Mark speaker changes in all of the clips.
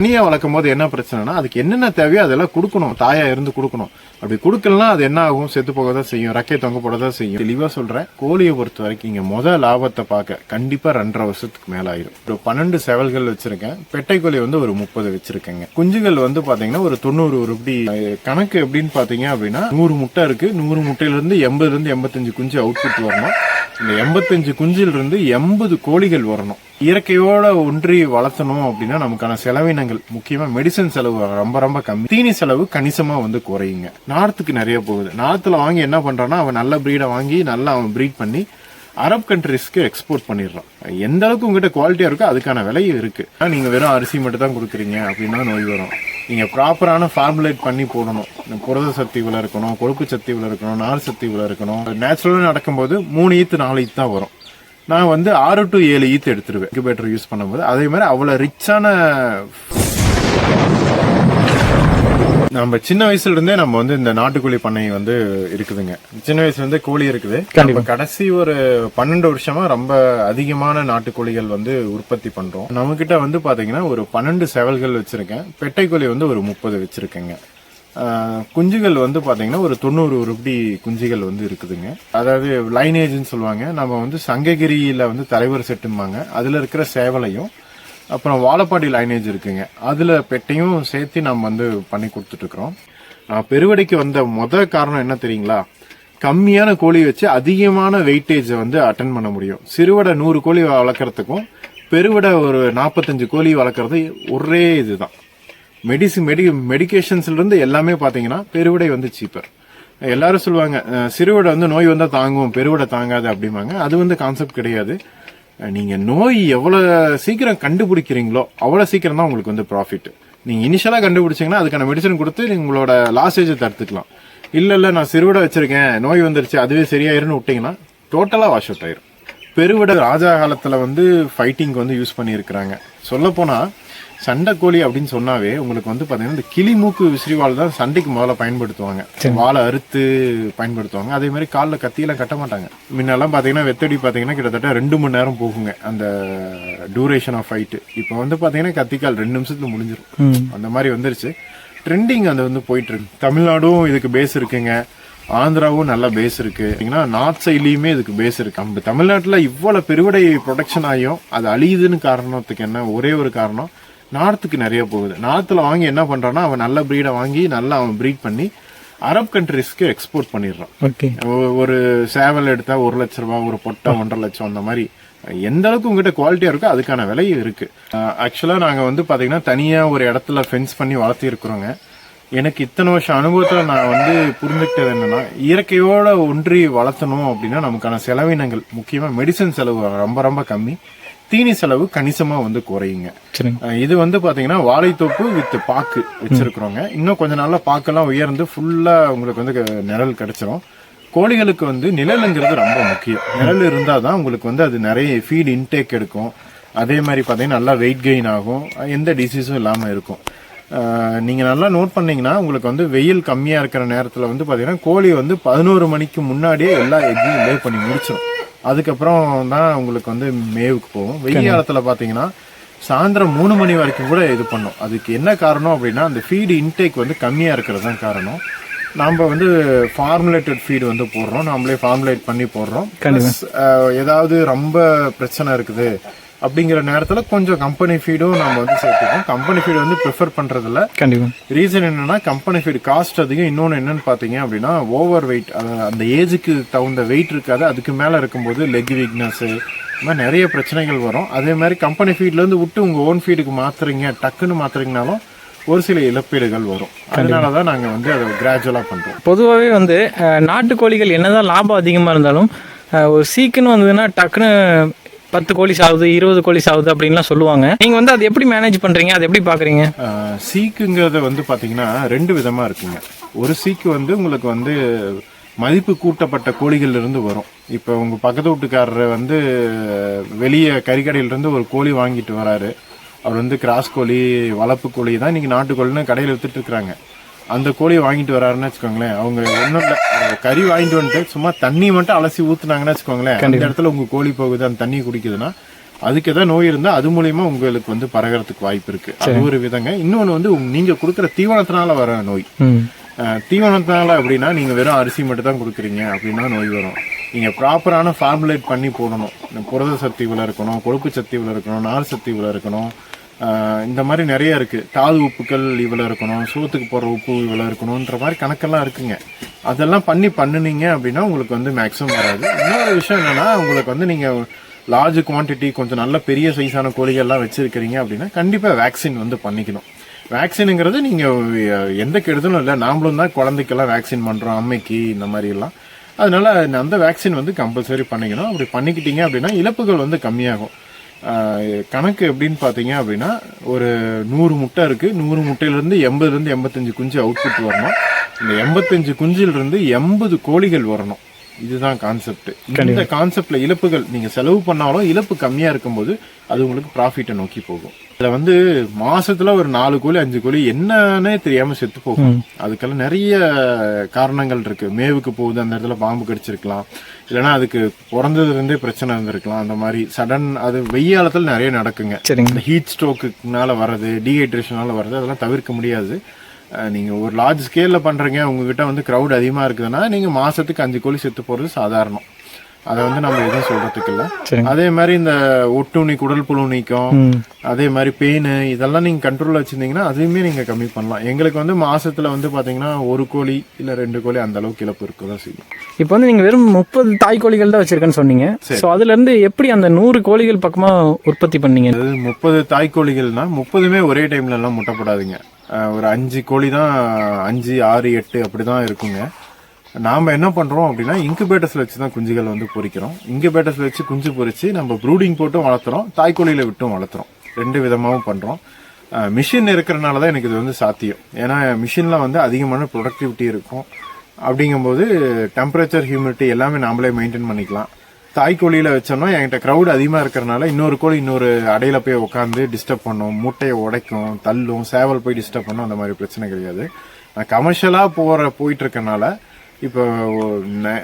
Speaker 1: தண்ணியை வளர்க்கும் போது என்ன பிரச்சனைனா அதுக்கு என்னென்ன தேவையோ அதெல்லாம் கொடுக்கணும். தாயா இருந்து கொடுக்கணும். அப்படி கொடுக்கலனா அது என்ன ஆகும்? செத்து போக தான் செய்யும். ரக்கை தொங்க போட தான் செய்யும். தெளிவா சொல்றேன். கோழியை பொறுத்த வரைக்கும் இங்க முதல் லாபத்தை பார்க்க கண்டிப்பா ரெண்டரை வருஷத்துக்கு மேல ஆயிரும். ஒரு பன்னெண்டு செவல்கள் வச்சிருக்கேன். பெட்டைக்கோழி வந்து ஒரு முப்பது வச்சிருக்கேங்க. குஞ்சுகள் வந்து பாத்தீங்கன்னா ஒரு தொண்ணூறு ஒரு அஹ், கணக்கு எப்படின்னு பாத்தீங்க அப்படின்னா நூறு முட்டை இருக்கு. நூறு முட்டையில இருந்து எண்பதுல இருந்து எண்பத்தஞ்சு குஞ்சு அவுட் புட் வரணும். இந்த எண்பத்தஞ்சு குஞ்சில் இருந்து எண்பது கோழிகள் வரணும். இயற்கையோட ஒன்றி வளர்த்தணும் அப்படின்னா நமக்கான செலவினங்கள் முக்கியமா மெடிசன் செலவு ரொம்ப ரொம்ப கம்மி. தீனி செலவு கணிசமா வந்து குறையுங்க. நார்த்துக்கு நிறைய போகுது. நார்த்துல வாங்கி என்ன பண்றான்னா அவன் நல்ல பிரீடை வாங்கி நல்லா அவன் பிரீட் பண்ணி அரப் கண்ட்ரிஸ்க்கு எக்ஸ்போர்ட் பண்ணிடுறான். எந்த அளவுக்கு உங்ககிட்ட குவாலிட்டியா இருக்கோ அதுக்கான விலையும் இருக்கு. நீங்க வெறும் அரிசி மட்டும் தான் கொடுக்குறீங்க அப்படின்னா நோய் வரும். நீங்கள் ப்ராப்பரான ஃபார்முலேட் பண்ணி போடணும். புரத சக்தி இவ்வளோ இருக்கணும் கொழுப்பு சக்தி இவ்வளோ இருக்கணும் நார் சக்தி இவ்வளோ இருக்கணும். நேச்சுரலாக நடக்கும்போது மூணு ஈத்து நாலு ஈத்து தான் வரும். நான் வந்து ஆறு டு ஏழு ஈத்து எடுத்துருவேன். இன்குபேட்டர் யூஸ் பண்ணும்போது. அதே மாதிரி அவ்வளோ ரிச்சான நம்ம சின்ன வயசுல இருந்தே நம்ம வந்து இந்த நாட்டுக்கோழி பண்ணை வந்து இருக்குதுங்க. சின்ன வயசுல இருந்தே கோழி இருக்குது. நம்ம கடைசி ஒரு பன்னெண்டு வருஷமா ரொம்ப அதிகமான நாட்டுக்கோழிகள் வந்து உற்பத்தி பண்றோம். நம்ம கிட்ட வந்து பாத்தீங்கன்னா ஒரு பன்னெண்டு செவல்கள் வச்சிருக்கேன். பெட்டை கோழி வந்து ஒரு முப்பது வச்சிருக்கேங்க. குஞ்சுகள் வந்து பாத்தீங்கன்னா ஒரு தொண்ணூறு உருப்படி குஞ்சுகள் வந்து இருக்குதுங்க. அதாவது லைனேஜ்னு சொல்லுவாங்க. நம்ம வந்து சங்ககிரியில வந்து தலைவர் செட்டும்பாங்க. அதுல இருக்கிற சேவலையும் அப்புறம் வாழப்பாடி லைனேஜ் இருக்குங்க. அதில் பெட்டையும் சேர்த்து நம்ம வந்து பண்ணி கொடுத்துட்ருக்குறோம் பெருவடைக்கு வந்த மொத காரணம் என்ன தெரியுங்களா? கம்மியான கோழி வச்சு அதிகமான வெயிட்டேஜை வந்து அட்டன் பண்ண முடியும். சிறுவடை நூறு கோழி வளர்க்குறதுக்கும் பெருவடை ஒரு நாற்பத்தஞ்சு கோழி வளர்க்குறது ஒரே இதுதான். மெடிசி மெடி மெடிக்கேஷன்ஸ்லேருந்து எல்லாமே பார்த்தீங்கன்னா பெருவிடை வந்து சீப்பர் எல்லாரும் சொல்லுவாங்க சிறுவிடை வந்து நோய் வந்தால் தாங்கும் பெருவிடை தாங்காது அப்படிம்பாங்க. அது வந்து கான்செப்ட் கிடையாது. நீங்கள் நோய் எவ்வளோ சீக்கிரம் கண்டுபிடிக்கிறீங்களோ அவ்வளோ சீக்கிரம் தான் உங்களுக்கு வந்து ப்ராஃபிட் நீங்கள் இனிஷியலாக கண்டுபிடிச்சீங்கன்னா அதுக்கான மெடிசன் கொடுத்து நீங்கள் உங்களோட லாஸ்டேஜை தடுத்துக்கலாம். இல்லை இல்லை நான் சிறுவிட வச்சுருக்கேன். நோய் வந்துருச்சு அதுவே சரியாயிருன்னு விட்டிங்கன்னா டோட்டலாக வாஷ் அவுட் ஆயிரும். பெருவிட ராஜா காலத்துல வந்து ஃபைட்டிங் வந்து யூஸ் பண்ணியிருக்கிறாங்க. சொல்ல போனா சண்டை கோழி அப்படின்னு சொன்னாவே உங்களுக்கு வந்து பாத்தீங்கன்னா இந்த கிளி மூக்கு விசிறிவாள் தான் சண்டைக்கு முதல்ல பயன்படுத்துவாங்க. வாழை அறுத்து பயன்படுத்துவாங்க. அதே மாதிரி காலில் கத்தியெல்லாம் கட்ட மாட்டாங்க. முன்னெல்லாம் பாத்தீங்கன்னா வெத்தடி பாத்தீங்கன்னா கிட்டத்தட்ட ரெண்டு மணி நேரம் போகுங்க அந்த டூரேஷன் ஆஃப் ஃபைட்டு இப்போ வந்து பாத்தீங்கன்னா கத்திக்கால் ரெண்டு நிமிஷத்துல முடிஞ்சிரும். அந்த மாதிரி வந்துருச்சு. ட்ரெண்டிங் அது வந்து போயிட்டு இருக்கு. தமிழ்நாடும் இதுக்கு பேஸ் இருக்குங்க. ஆந்திராவும் நல்ல பேஸ் இருக்கு. பாத்தீங்கன்னா நார்த் சைட்லயுமே இதுக்கு பேஸ் இருக்கு. நம்ம தமிழ்நாட்டுல இவ்வளவு பெருவடை ப்ரொடக்ஷன் ஆகியும் அது அழியுதுன்னு காரணத்துக்கு என்ன? ஒரே ஒரு காரணம் நார்த்துக்கு நிறைய போகுது. நார்த்ல வாங்கி என்ன பண்றான்னா அவன் நல்ல பிரீடை வாங்கி நல்லா அவன் ப்ரீட் பண்ணி அரப் கண்ட்ரிஸ்க்கு எக்ஸ்போர்ட் பண்ணிடுறான்.
Speaker 2: ஓகே
Speaker 1: ஒரு சேவல் எடுத்தா ஒரு லட்ச ரூபாய் ஒரு பொட்டை ஒன்றரை லட்சம் அந்த மாதிரி. எந்த அளவுக்கு உங்ககிட்ட குவாலிட்டியா இருக்கோ அதுக்கான விலையும் இருக்கு. ஆக்சுவலா நாங்க வந்து பாத்தீங்கன்னா தனியா ஒரு இடத்துல ஃபென்ஸ் பண்ணி வளர்த்தி இருக்கிறோங்க எனக்கு இத்தனை வருஷம் அனுபவத்துல நான் வந்து புரிஞ்சுக்கிட்டது என்னன்னா இயற்கையோட ஒன்றி வளர்த்தணும் அப்படின்னா நமக்கான செலவினங்கள் முக்கியமா மெடிசன் செலவு ரொம்ப ரொம்ப கம்மி. தீனி செலவு கணிசமா வந்து குறையுங்க. இது வந்து பாத்தீங்கன்னா வாழைத்தோப்பு வித் பாக்கு வச்சிருக்கிறோங்க. இன்னும் கொஞ்ச நாள்ல பாக்கெல்லாம் உயர்ந்து ஃபுல்லா உங்களுக்கு வந்து நிழல் கிடைச்சிரும். கோழிகளுக்கு வந்து நிழலுங்கிறது ரொம்ப முக்கியம். நிழல் இருந்தால் தான் உங்களுக்கு வந்து அது நிறைய ஃபீட் இன்டேக் எடுக்கும். அதே மாதிரி பார்த்தீங்கன்னா நல்லா வெயிட் கெயின் ஆகும். எந்த டிசீஸும் இல்லாமல் இருக்கும். அஹ் நீங்க நல்லா நோட் பண்ணீங்கன்னா உங்களுக்கு வந்து வெயில் கம்மியா இருக்கிற நேரத்துல வந்து பாத்தீங்கன்னா கோழி வந்து பதினோரு மணிக்கு முன்னாடியே எல்லா எக்கையும் லே பண்ணி முடிச்சிடும் அதுக்கப்புறம் தான் உங்களுக்கு வந்து மேவுக்கு போகும். வெயில் காலத்துல பாத்தீங்கன்னா சாயந்தரம் மூணு மணி வரைக்கும் கூட இது பண்ணும். அதுக்கு என்ன காரணம் அப்படின்னா அந்த ஃபீடு இன்டேக் வந்து கம்மியா இருக்கிறது தான் காரணம். நாம வந்து ஃபார்முலேட்டட் ஃபீடு வந்து போடுறோம். நாமளே ஃபார்முலேட் பண்ணி போடுறோம். ஏதாவது ரொம்ப பிரச்சனை இருக்குது அப்படிங்கிற நேரத்துல கொஞ்சம் கம்பெனி ஃபீடும் நம்ம வந்து சேர்த்துக்கோம் கம்பெனி ஃபீடு வந்து ப்ரிஃபர் பண்றதில்ல.
Speaker 2: கண்டிப்பா.
Speaker 1: ரீசன் என்னன்னா கம்பெனி ஃபீடு காஸ்ட் அதிகம். இன்னொன்று என்னன்னு பார்த்தீங்க அப்படின்னா ஓவர் வெயிட் அந்த ஏஜுக்கு தகுந்த வெயிட் இருக்காது. அதுக்கு மேலே இருக்கும்போது லெக் வீக்னஸ் இந்த மாதிரி நிறைய பிரச்சனைகள் வரும். அதே மாதிரி கம்பெனி ஃபீட்லேருந்து விட்டு உங்கள் ஓன் ஃபீடுக்கு மாத்துறீங்க டக்குன்னு மாத்துறீங்கனாலும் ஒரு சில இழப்பீடுகள் வரும். அதனால தான் நாங்கள் வந்து அதை கிராஜுவலாக பண்ணுறோம்
Speaker 2: பொதுவாகவே வந்து நாட்டுக்கோழிகள் என்னதான் லாபம் அதிகமாக இருந்தாலும் ஒரு சீக்குன்னு வந்ததுன்னா டக்குன்னு பத்து கோழி சாகுது இருபது கோழி சாகுது அப்படின்லாம் சொல்லுவாங்க. நீங்கள் வந்து அதை எப்படி மேனேஜ் பண்ணுறீங்க அதை எப்படி பார்க்குறீங்க
Speaker 1: சீக்குங்கிறத வந்து பாத்தீங்கன்னா ரெண்டு விதமா இருக்குங்க. ஒரு சீக்கு வந்து உங்களுக்கு வந்து மதிப்பு கூட்டப்பட்ட கோழிகள் இருந்து வரும். இப்போ உங்க பக்கத்து வீட்டுக்காரர் வந்து வெளியே கறிக்கடையிலேருந்து ஒரு கோழி வாங்கிட்டு வராரு. அவர் வந்து கிராஸ் கோழி வளர்ப்பு கோழி தான் இன்னைக்கு நாட்டுக்கோழின்னு கடையில் வித்துட்டு இருக்கிறாங்க. அந்த கோழியை வாங்கிட்டு வராருன்னு வச்சுக்கோங்களேன். அவங்க ஒன்றும் இல்லை. கறி வாங்கிட்டு வந்துட்டு சும்மா தண்ணி மட்டும் அலசி ஊத்துனாங்கன்னு வச்சுக்கோங்களேன். அந்த இடத்துல உங்க கோழி போகுது அந்த தண்ணி குடிக்குதுன்னா அதுக்கு ஏதாவது நோய் இருந்தா அது மூலியமா உங்களுக்கு வந்து பரகறதுக்கு வாய்ப்பு இருக்கு. அது ஒரு விதங்க. இன்னொன்னு வந்து நீங்க கொடுக்குற தீவனத்தினால வர நோய். தீவனத்தினால அப்படின்னா நீங்க வெறும் அரிசி மட்டும் தான் கொடுக்குறீங்க அப்படின்னா நோய் வரும். நீங்க ப்ராப்பரான ஃபார்முலேட் பண்ணி போடணும். புரத சத்து இவ்வளவு இருக்கணும் கொழுப்பு சத்து இவ்வளவு இருக்கணும் நார் சத்து இவ்வளவு இருக்கணும். இந்த மாதிரி நிறைய இருக்குது தாது உப்புக்கள் இவ்வளோ இருக்கணும் சோத்துக்கு போடுற உப்பு இவ்வளோ இருக்கணுன்ற மாதிரி கணக்கெல்லாம் இருக்குங்க. அதெல்லாம் பண்ணி பண்ணுனீங்க அப்படின்னா உங்களுக்கு வந்து மேக்ஸிமம் வராது. இன்னொரு விஷயம் என்னென்னா உங்களுக்கு வந்து நீங்கள் லார்ஜ் குவாண்டிட்டி கொஞ்சம் நல்ல பெரிய சைஸான கோழிகள்லாம் வச்சுருக்கிறீங்க அப்படின்னா கண்டிப்பாக வேக்சின் வந்து பண்ணிக்கணும். வேக்சினுங்கிறது நீங்கள் எந்த கெடுதலும் இல்லை. நாமளும் தான் குழந்தைக்கெல்லாம் வேக்சின் பண்ணுறோம் அம்மைக்கு இந்த மாதிரி எல்லாம். அதனால அந்த வேக்சின் வந்து கம்பல்சரி பண்ணிக்கணும். அப்படி பண்ணிக்கிட்டீங்க அப்படின்னா இழப்புகள் வந்து கம்மியாகும். கணக்கு எப்படின்னு பார்த்தீங்க அப்படின்னா ஒரு நூறு முட்டை இருக்கு. நூறு முட்டையிலிருந்து எண்பதுலேருந்து எண்பத்தஞ்சு குஞ்சு அவுட்புட் வரணும். இந்த எண்பத்தஞ்சு குஞ்சிலிருந்து எண்பது கோழிகள் வரணும். இதுதான் கான்செப்ட் இந்த கான்செப்ட்ல இழப்புகள் நீங்க செலவு பண்ணாலும் இழப்பு கம்மியா இருக்கும்போது அது உங்களுக்கு ப்ராஃபிட்டை நோக்கி போகும். இதுல வந்து மாசத்துல ஒரு நாலு கோழி அஞ்சு கோழி என்னன்னே தெரியாம செத்து போகும். அதுக்கெல்லாம் நிறைய காரணங்கள் இருக்கு. மேவுக்கு போகுது அந்த இடத்துல பாம்பு கடிச்சிருக்கலாம். இல்லைன்னா அதுக்கு பிறந்ததுல இருந்தே பிரச்சனை இருந்திருக்கலாம் அந்த மாதிரி சடன் அது வெய்யாலத்தில் நிறைய நடக்குங்க.
Speaker 2: சரிங்க.
Speaker 1: இந்த ஹீட் ஸ்ட்ரோக்குனால வர்றது டீஹைட்ரேஷனால வர்றது அதெல்லாம் தவிர்க்க முடியாது. அஹ் நீங்க ஒரு லார்ஜ் ஸ்கேல்ல பண்றீங்க உங்ககிட்ட வந்து crowd அதிகமா இருக்குதுன்னா நீங்க மாசத்துக்கு அஞ்சு கோழி செத்து போறது சாதாரணம். அதை வந்து நம்ம எதுவும் சொல்றதுக்கு இல்ல. அதே மாதிரி இந்த ஒட்டுண்ணி குடல் புழு நீக்கம் அதே மாதிரி பெயின் இதெல்லாம் நீங்க கண்ட்ரோல்ல வச்சிருந்தீங்கன்னா அதையுமே நீங்க கம்மி பண்ணலாம். எங்களுக்கு வந்து மாசத்துல வந்து பாத்தீங்கன்னா ஒரு கோழி இல்ல ரெண்டு கோழி அந்த அளவுக்கு இழப்பு இருக்கதான் செய்யும்.
Speaker 2: இப்போ வந்து நீங்க வெறும் முப்பது தாய் கோழிகள் தான் வச்சிருக்கேன்னு சொன்னீங்க. ஸோ அதுல இருந்து எப்படி அந்த நூறு கோழிகள் பக்கமா உற்பத்தி பண்ணீங்க?
Speaker 1: முப்பது தாய்க்கோழிகள்னா முப்பதுமே ஒரே டைம்ல எல்லாம் முட்டைப்படாதுங்க அஹ் ஒரு அஞ்சு கோழி தான் அஞ்சு ஆறு எட்டு அப்படிதான் இருக்குங்க. நாம் என்ன பண்ணுறோம் அப்படின்னா இன்குபேட்டர்ஸ்ல வச்சு தான் குஞ்சுகள் வந்து பொறிக்கிறோம். இன்குபேட்டர்ஸ்ல வச்சு குஞ்சு பொறிச்சு நம்ம ப்ரூடிங் போட்டும் வளர்த்துறோம் தாய்க்கோழியில விட்டும் வளர்த்துறோம். ரெண்டு விதமாகவும் பண்ணுறோம் மிஷின் இருக்கிறனால தான் எனக்கு இது வந்து சாத்தியம். ஏன்னா மிஷினில் வந்து அதிகமான ப்ரொடக்டிவிட்டி இருக்கும். அப்படிங்கும்போது டெம்பரேச்சர் ஹியூமிடிட்டி எல்லாமே நாமளே மெயின்டைன் பண்ணிக்கலாம். தாய்க்கோழியில் வச்சோம்னா என்கிட்ட க்ரௌட் அதிகமாக இருக்கிறனால இன்னொரு கோழி இன்னொரு அடையில் போய் உட்காந்து டிஸ்டர்ப் பண்ணும். முட்டையை உடைக்கும் தள்ளும் சேவல் போய் டிஸ்டர்ப் பண்ணும் அந்த மாதிரி பிரச்சனை கிடையாது. நான் கமர்ஷியலாக போகிற போயிட்டு இருக்கனால இப்போ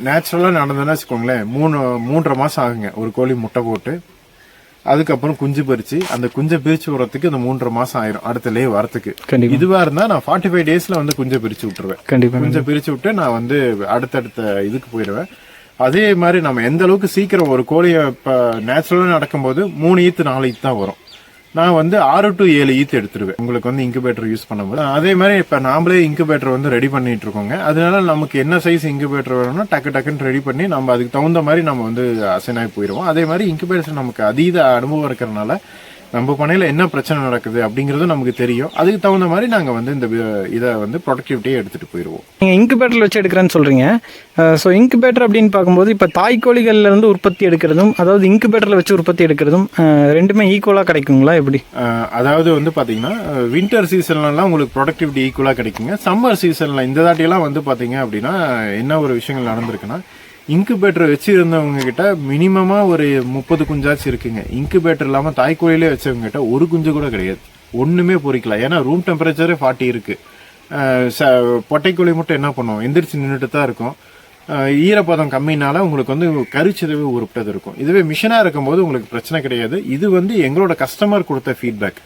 Speaker 1: நேச்சுரலா நடந்ததுன்னா வச்சுக்கோங்களேன் மூணு மூன்றரை மாசம் ஆகுங்க. ஒரு கோழி முட்டை போட்டு அதுக்கப்புறம் குஞ்சு பறிச்சு அந்த குஞ்சை பிரிச்சு விடுறதுக்கு இந்த மூன்றரை மாசம் ஆயிரும் அடுத்த லே வரத்துக்கு. இதுவா இருந்தா நான் ஃபார்ட்டி ஃபைவ் டேஸ்ல வந்து குஞ்சை பிரிச்சு விட்டுருவேன்.
Speaker 2: கண்டிப்பா
Speaker 1: கொஞ்சம் பிரிச்சு விட்டு நான் வந்து அடுத்தடுத்த இதுக்கு போயிடுவேன். அதே மாதிரி நம்ம எந்த அளவுக்கு சீக்கிரம் ஒரு கோழியை இப்போ நேச்சுரலாக நடக்கும்போது மூணு ஈத்து நாலு ஈத்து தான் வரும். நான் வந்து ஆறு டு ஏழு ஈத்து எடுத்துருவேன். உங்களுக்கு வந்து இன்குபேட்டர் யூஸ் பண்ணும்போது. அதே மாதிரி இப்போ நாமளே இன்குபேட்டர் வந்து ரெடி பண்ணிட்டு இருக்கோங்க அதனால நமக்கு என்ன சைஸ் இன்குபேட்டர் வேணும்னா டக்கு டக்குன்னு ரெடி பண்ணி நம்ம அதுக்கு தகுந்த மாதிரி நம்ம வந்து அசைனாகி போயிடுவோம் அதே மாதிரி இன்குபேட்டர் நமக்கு அதீத அனுபவம் இருக்கிறனால நம்ம பண்ணையில என்ன பிரச்சனை நடக்குது அப்படிங்கிறது நமக்கு தெரியும். அதுக்கு தகுந்த மாதிரி நாங்க வந்து இந்த இதை வந்து ப்ரொடக்டிவிட்டியை எடுத்துட்டு போயிடுவோம்
Speaker 2: நீங்க இன்குபேட்டர்ல வச்சு எடுக்கிறேன்னு சொல்றீங்க. ஸோ இன்குபேட்டர் அப்படின்னு பார்க்கும்போது இப்போ தாய் கோழிகள்ல இருந்து உற்பத்தி எடுக்கிறதும் அதாவது இன்குபேட்டர்ல வச்சு உற்பத்தி எடுக்கிறதும் ரெண்டுமே ஈக்குவலா கிடைக்குங்களா எப்படி?
Speaker 1: அதாவது வந்து பாத்தீங்கன்னா வின்டர் சீசன்லலாம் உங்களுக்கு ப்ரொடக்டிவிட்டி ஈக்குவலா கிடைக்குங்க. சம்மர் சீசன்ல இந்த தாட்டியெல்லாம் வந்து பாத்தீங்க அப்படின்னா என்ன ஒரு விஷயங்கள் நடந்திருக்குன்னா இன்குபேட்டர் வச்சுருந்தவங்க கிட்ட மினிமமாக ஒரு முப்பது குஞ்சாச்சும் இருக்குங்க. இன்குபேட்டர் இல்லாமல் தாய்க்கோழிலே வச்சவங்க கிட்ட ஒரு குஞ்சு கூட கிடையாது. ஒன்றுமே பொறிக்கலாம் ஏன்னா ரூம் டெம்பரேச்சரே ஃபார்ட்டி இருக்குது ச- பொட்டைக்கோழி மட்டும் என்ன பண்ணும் எந்திரிச்சு நின்றுட்டு தான் இருக்கும். ஈரப்பதம் கம்மினால உங்களுக்கு வந்து கரிச்சதவே உருப்பிட்டது இருக்கும். இதுவே மிஷினாக இருக்கும்போது உங்களுக்கு பிரச்சனை கிடையாது. இது வந்து எங்களோட கஸ்டமர் கொடுத்த ஃபீட்பேக்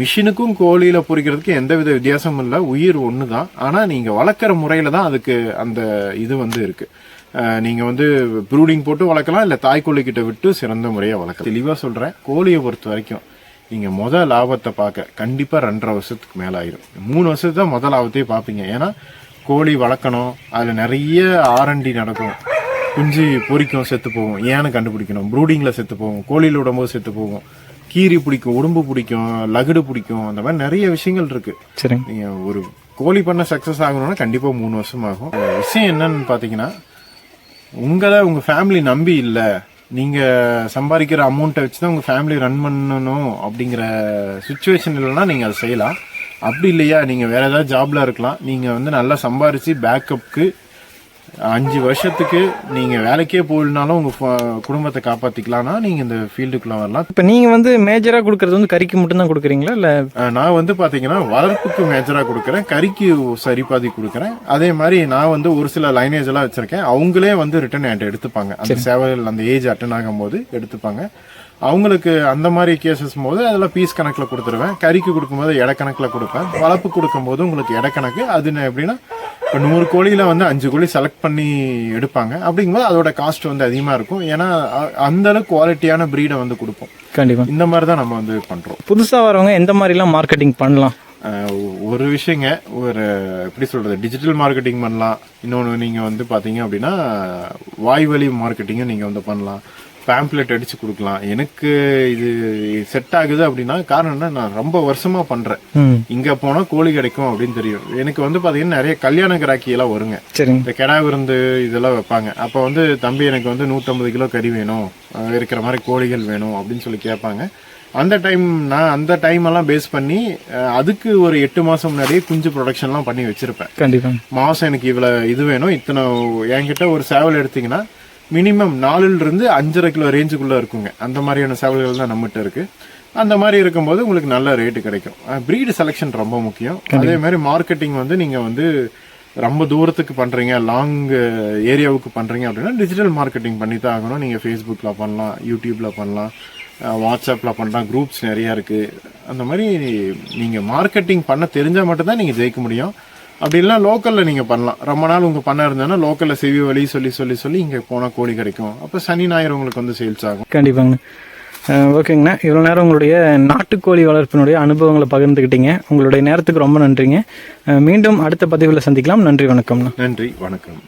Speaker 1: மிஷினுக்கும் கோழியில் பொறிக்கிறதுக்கு எந்தவித வித்தியாசமும் இல்லை. உயிர் ஒன்று தான் ஆனால் நீங்கள் வளர்க்குற முறையில் தான் அதுக்கு அந்த இது வந்து இருக்குது அஹ் நீங்க வந்து ப்ரூடிங் போட்டு வளர்க்கலாம் இல்ல தாய்க்கோழி கிட்ட விட்டு சிறந்த முறையா வளர்க்கலாம். தெளிவா சொல்றேன் கோழியை பொறுத்த வரைக்கும் நீங்க முத லாபத்தை பார்க்க கண்டிப்பா ரெண்டரை வருஷத்துக்கு மேல ஆயிரும். மூணு வருஷத்துக்கு தான் முத லாபத்தையே பார்ப்பீங்க. ஏன்னா கோழி வளர்க்கணும் அதுல நிறைய ஆர்என்டி நடக்கும். குஞ்சு பொரிக்கும் செத்து போகும். ஏன்னு கண்டுபிடிக்கணும். ப்ரூடிங்ல செத்து போகும். கோழியில விடும்போது செத்து போகும். கீரி பிடிக்கும் உடம்பு பிடிக்கும் லகுடு பிடிக்கும் அந்த மாதிரி நிறைய விஷயங்கள் இருக்கு.
Speaker 2: சரிங்க
Speaker 1: நீங்க ஒரு கோழி பண்ண சக்சஸ் ஆகணும்னா கண்டிப்பா மூணு வருஷம் ஆகும் விஷயம் என்னன்னு பாத்தீங்கன்னா உங்களை உங்கள் ஃபேமிலி நம்பி இல்லை. நீங்கள் சம்பாதிக்கிற அமௌண்ட்டை வச்சு தான் உங்கள் ஃபேமிலி ரன் பண்ணணும் அப்படிங்கிற சுச்சுவேஷன் இல்லைன்னா நீங்கள் அதை செய்யலாம். அப்படி இல்லையா? நீங்கள் வேறு ஏதாவது ஜாப்ல இருக்கலாம். நீங்கள் வந்து நல்லா சம்பாரித்து பேக்கப்புக்கு அஞ்சு வருஷத்துக்கு நீங்க வேலைக்கே போயிடனாலும் உங்க ஃப- குடும்பத்தை காப்பாத்திக்கலாம்னா நீங்க இந்த ஃபீல்டுக்குள்ள வரலாம்.
Speaker 2: இப்போ நீங்கள் வந்து மேஜராக கொடுக்கறது வந்து கறிக்கு மட்டும்தான் கொடுக்குறீங்களா இல்லை?
Speaker 1: நான் வந்து பாத்தீங்கன்னா வளர்ப்புக்கு மேஜரா கொடுக்குறேன் கறிக்கு சரி பாதி கொடுக்குறேன். அதே மாதிரி நான் வந்து ஒரு சில லைனேஜ் எல்லாம் வச்சிருக்கேன். அவங்களே வந்து ரிட்டர்ன் என்கிட்ட எடுத்துப்பாங்க. அந்த சேவல் அந்த ஏஜ் அட்டன் ஆகும்போது எடுத்துப்பாங்க. அவங்களுக்கு அந்த மாதிரி கேசஸ் போது அதில் பீஸ் கணக்கில் கொடுத்துருவேன். கறிக்கு கொடுக்கும்போது எடை கணக்கில் கொடுப்பேன். வளர்ப்பு கொடுக்கும்போது உங்களுக்கு எடை கணக்கு. அது எப்படின்னா இப்போ நூறு கோழியில வந்து அஞ்சு கோழி செலக்ட் பண்ணி எடுப்பாங்க. அப்படிங்கும்போது அதோட காஸ்ட் வந்து அதிகமாக இருக்கும். ஏன்னா அ- அந்த அளவுக்கு குவாலிட்டியான ப்ரீடை வந்து கொடுப்போம்.
Speaker 2: கண்டிப்பாக
Speaker 1: இந்த மாதிரி தான் நம்ம வந்து பண்ணுறோம்
Speaker 2: புதுசாக வரவங்க எந்த மாதிரிலாம் மார்க்கெட்டிங் பண்ணலாம்?
Speaker 1: ஒரு விஷயங்க ஒரு எப்படி சொல்றது டிஜிட்டல் மார்க்கெட்டிங் பண்ணலாம். இன்னொன்று நீங்க வந்து பாத்தீங்க அப்படின்னா வாய்வழி மார்க்கெட்டிங்கும் நீங்க வந்து பண்ணலாம். பேம்ப்ளெட் அடிச்சு கொடுக்கலாம். எனக்கு இது செட் ஆகுது அப்படின்னா காரணம் என்ன? நான் ரொம்ப வருஷமா பண்றேன். இங்க போனா கோழி கிடைக்கும் அப்படின்னு தெரியும். எனக்கு வந்து பாத்தீங்கன்னா நிறைய கல்யாண கிராக்கி எல்லாம் வருங்க. இந்த கெடா விருந்து இதெல்லாம் வைப்பாங்க. அப்போ வந்து தம்பி எனக்கு வந்து நூற்றம்பது கிலோ கறி வேணும். இருக்கிற மாதிரி கோழிகள் வேணும் அப்படின்னு சொல்லி கேட்பாங்க. அந்த டைம் நான் அந்த டைம் எல்லாம் பேஸ் பண்ணி அதுக்கு ஒரு எட்டு மாசம் முன்னாடியே குஞ்சு ப்ரொடக்ஷன்லாம் பண்ணி வச்சிருப்பேன்.
Speaker 2: கண்டிப்பாக
Speaker 1: மாசம் எனக்கு இவ்வளவு இது வேணும். இத்தனை என்கிட்ட ஒரு சேவல் எடுத்தீங்கன்னா மினிமம் நாலுல இருந்து அஞ்சரை கிலோ ரேஞ்சுக்குள்ள இருக்குங்க. அந்த மாதிரியான சேவல்கள் தான் நம்மகிட்ட இருக்கு. அந்த மாதிரி இருக்கும்போது உங்களுக்கு நல்ல ரேட்டு கிடைக்கும். ப்ரீடு செலெக்ஷன் ரொம்ப முக்கியம். அதே மாதிரி மார்க்கெட்டிங் வந்து நீங்க வந்து ரொம்ப தூரத்துக்கு பண்றீங்க லாங் ஏரியாவுக்கு பண்றீங்க அப்படின்னா டிஜிட்டல் மார்க்கெட்டிங் பண்ணி தான் ஆகணும். நீங்க ஃபேஸ்புக்ல பண்ணலாம் யூடியூப்ல பண்ணலாம் அஹ் வாட்ஸ்அப்ல பண்ணலாம் குரூப்ஸ் நிறைய இருக்கு. அந்த மாதிரி நீங்க மார்க்கெட்டிங் பண்ண தெரிஞ்சா மட்டும்தான் நீங்க ஜெயிக்க முடியும். அப்படி இல்லைனா லோக்கல்ல நீங்க பண்ணலாம். ரொம்ப நாள் உங்க பண்ண இருந்ததுன்னா லோக்கல்ல செவி வழி சொல்லி சொல்லி சொல்லி இங்க போனா கோழி கிடைக்கும். அப்ப சனி ஞாயிறு உங்களுக்கு வந்து சேல்ஸ் ஆகும்.
Speaker 2: கண்டிப்பாங்க. ஓகேங்கண்ணா. இவ்வளோ நேரம் உங்களுடைய நாட்டுக்கோழி வளர்ப்பினுடைய அனுபவங்களை பகிர்ந்துக்கிட்டீங்க உங்களுடைய நேரத்துக்கு ரொம்ப நன்றிங்க. மீண்டும் அடுத்த பதிவில் சந்திக்கலாம். நன்றி வணக்கம்ண்ணா.
Speaker 1: நன்றி வணக்கம்.